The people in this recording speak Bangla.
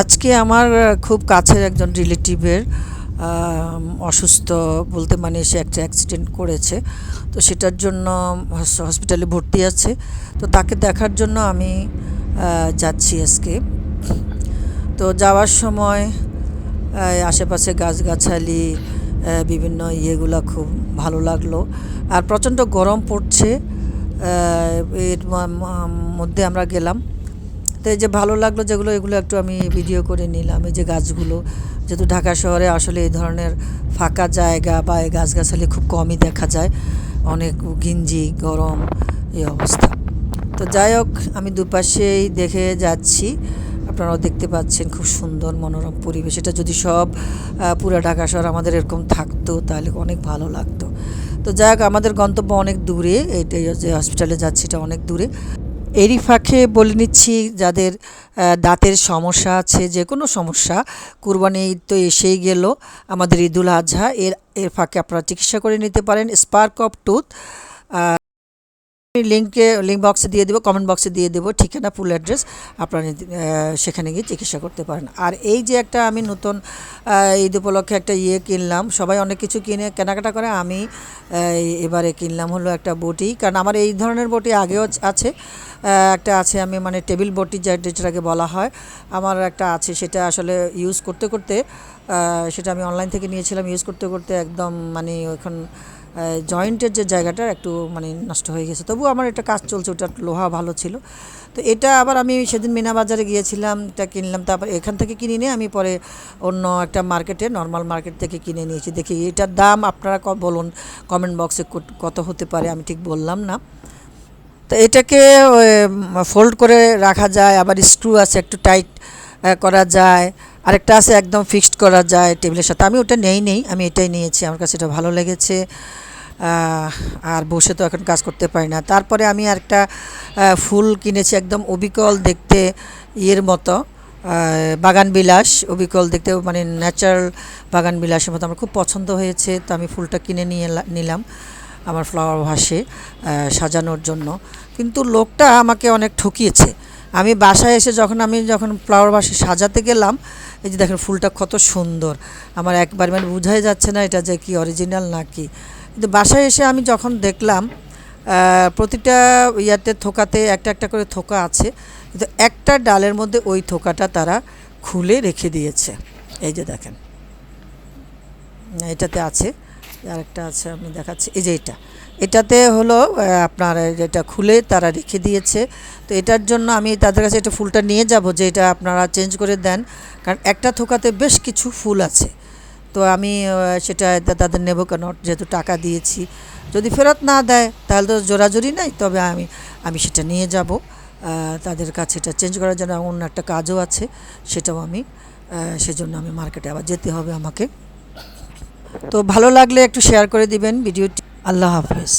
আজকে আমার খুব কাছের একজন রিলেটিভের অসুস্থ বলতে মানে সে একটা অ্যাক্সিডেন্ট করেছে। তো সেটার জন্য হসপিটালে ভর্তি আছে। তো তাকে দেখার জন্য আমি যাচ্ছি আজকে। তো যাওয়ার সময় আশেপাশে গাছগাছালি বিভিন্ন ইয়েগুলো খুব ভালো লাগল। আর প্রচণ্ড গরম পড়ছে এর মধ্যে আমরা গেলাম। তো এই যে ভালো লাগল যেগুলো, এগুলো একটু আমি ভিডিও করে নিলাম। এই যে গাছগুলো, যেহেতু ঢাকা শহরে আসলে এই ধরনের ফাঁকা জায়গা বা এই গাছগাছালি খুব কমই দেখা যায়। অনেক গিঞ্জি, গরম, এই অবস্থা। তো যাই হোক, আমি দুপাশেই দেখে যাচ্ছি। আপনারাও দেখতে পাচ্ছেন খুব সুন্দর মনোরম পরিবেশ। এটা যদি সব পুরো ঢাকা শহর আমাদের এরকম থাকতো, তাহলে অনেক ভালো লাগতো। তো যাই হোক, আমাদের গন্তব্য অনেক দূরে। এইটাই যে হসপিটালে যাচ্ছি, এটা অনেক দূরে। এরই ফাঁকে বলে নিচ্ছি, যাদের দাঁতের সমস্যা আছে, যে কোনো সমস্যা, কুরবানি ঈদ তো এসেই গেল আমাদের ঈদুল আজহা। এর এর ফাঁকে আপনারা চিকিৎসা করে নিতে পারেন। স্পার্ক অফ টুথ লিঙ্কে লিঙ্ক বক্সে দিয়ে দেবো কমেন্ট বক্সে দিয়ে দেবো ঠিকানা ফুল অ্যাড্রেস আপনারা সেখানে গিয়ে চিকিৎসা করতে পারেন। আর এই যে একটা আমি নতুন ঈদ উপলক্ষে একটা ইয়ে কিনলাম, সবাই অনেক কিছু কিনে, কেনাকাটা করে, আমি এবারে কিনলাম হলো একটা বটি। কারণ আমার এই ধরনের বটি আগেও আছে একটা আছে আমি মানে টেবিল বটি যেটাকে বলা হয়। আমার একটা আছে, সেটা আসলে ইউজ করতে করতে সেটা আমি অনলাইন থেকে নিয়েছিলাম ইউজ করতে করতে একদম মানে এখন জয়েন্টের যে জায়গাটা একটু মানে নষ্ট হয়ে গেছে। তবু আমার এটা কাজ চলছে ওটা লোহা ভালো ছিল। তো এটা আবার আমি সেদিন মিনা বাজারে গিয়েছিলাম, এটা কিনলাম, তারপর এখান থেকে কিনে নিয়ে আমি পরে অন্য একটা মার্কেটে নর্মাল মার্কেট থেকে কিনে নিয়েছি। দেখি এটার দাম আপনারা বলুন কমেন্ট বক্সে কত হতে পারে, আমি ঠিক বললাম না। তো এটাকে ফোল্ড করে রাখা যায়, আবার স্ক্রু আছে, একটু টাইট করা যায়। আরেকটা আছে, একদম ফিক্সড করা যায় টেবিলের সাথে। আমি ওটা নেই নেই, আমি এটাই নিয়েছি, আমার কাছে এটা ভালো লেগেছে। আর বসে তো এখন কাজ করতে পারি না। তারপরে আমি আরেকটা ফুল কিনেছি, একদম অবিকল দেখতে ইয়ের মতো বাগান বিলাস, অবিকল দেখতে মানে ন্যাচারাল বাগান বিলাসের মতো। আমার খুব পছন্দ হয়েছে, তো আমি ফুলটা কিনে নিয়ে নিলাম আমার ফ্লাওয়ার ভাসে সাজানোর জন্য। কিন্তু লোকটা আমাকে অনেক ঠকিয়েছে। আমি বাসায় এসে যখন আমি যখন ফ্লাওয়ার ভাসে সাজাতে গেলাম এই যে দেখেন ফুলটা কত সুন্দর। আমার একবার মানে বোঝাই যাচ্ছে না এটা যে কি অরিজিনাল না কি কিন্তু বাসায় এসে আমি যখন দেখলাম প্রতিটা ইয়াতে থোকাতে একটা একটা করে থোকা আছে, কিন্তু একটা ডালের মধ্যে ওই থোকাটা তারা খুলে রেখে দিয়েছে। এই যে দেখেন, এটাতে আছে। আরেকটা আছে, আমি দেখাচ্ছি। এই যে এটা। এটাতে হলো আপনার এই যেটা খুলে তারা রেখে দিয়েছে। তো এটার জন্য আমি তাদের কাছে এটা ফুলটা নিয়ে যাব, যে এটা আপনারা চেঞ্জ করে দেন। কারণ একটা থোকাতে বেশ কিছু ফুল আছে। তো আমি সেটা তাদের নেব কেন? যেহেতু টাকা দিয়েছি। যদি ফেরত না দেয়, তাহলে তো জোরাজুরি নাই। তবে আমি আমি সেটা নিয়ে যাব। তাদের কাছে এটা চেঞ্জ করার জন্য অন্য একটা কাজও আছে, সেটাও আমি সেজন্য আমি মার্কেটে আবার যেতে হবে আমাকে। তো ভালো লাগলে একটু শেয়ার করে দিবেন ভিডিওটি। আল্লাহ হাফেজ।